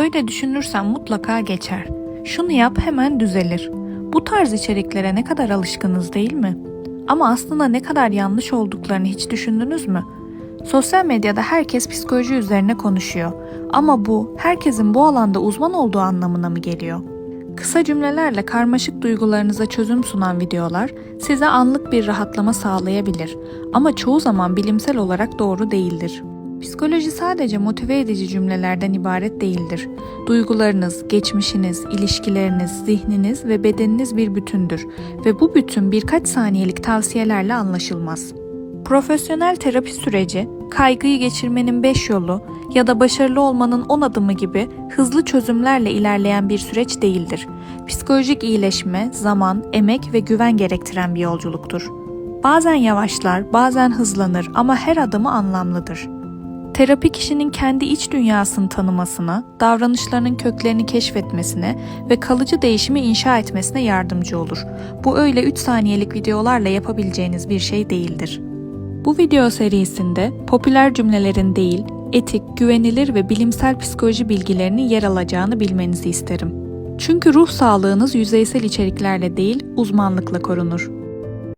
Böyle düşünürsen mutlaka geçer. Şunu yap hemen düzelir. Bu tarz içeriklere ne kadar alışkınız değil mi? Ama aslında ne kadar yanlış olduklarını hiç düşündünüz mü? Sosyal medyada herkes psikoloji üzerine konuşuyor. Ama bu herkesin bu alanda uzman olduğu anlamına mı geliyor? Kısa cümlelerle karmaşık duygularınıza çözüm sunan videolar size anlık bir rahatlama sağlayabilir ama çoğu zaman bilimsel olarak doğru değildir. Psikoloji sadece motive edici cümlelerden ibaret değildir. Duygularınız, geçmişiniz, ilişkileriniz, zihniniz ve bedeniniz bir bütündür ve bu bütün birkaç saniyelik tavsiyelerle anlaşılmaz. Profesyonel terapi süreci, kaygıyı geçirmenin 5 yolu ya da başarılı olmanın 10 adımı gibi hızlı çözümlerle ilerleyen bir süreç değildir. Psikolojik iyileşme, zaman, emek ve güven gerektiren bir yolculuktur. Bazen yavaşlar, bazen hızlanır ama her adımı anlamlıdır. Terapi kişinin kendi iç dünyasını tanımasına, davranışlarının köklerini keşfetmesine ve kalıcı değişimi inşa etmesine yardımcı olur. Bu öyle 3 saniyelik videolarla yapabileceğiniz bir şey değildir. Bu video serisinde popüler cümlelerin değil, etik, güvenilir ve bilimsel psikoloji bilgilerinin yer alacağını bilmenizi isterim. Çünkü ruh sağlığınız yüzeysel içeriklerle değil, uzmanlıkla korunur.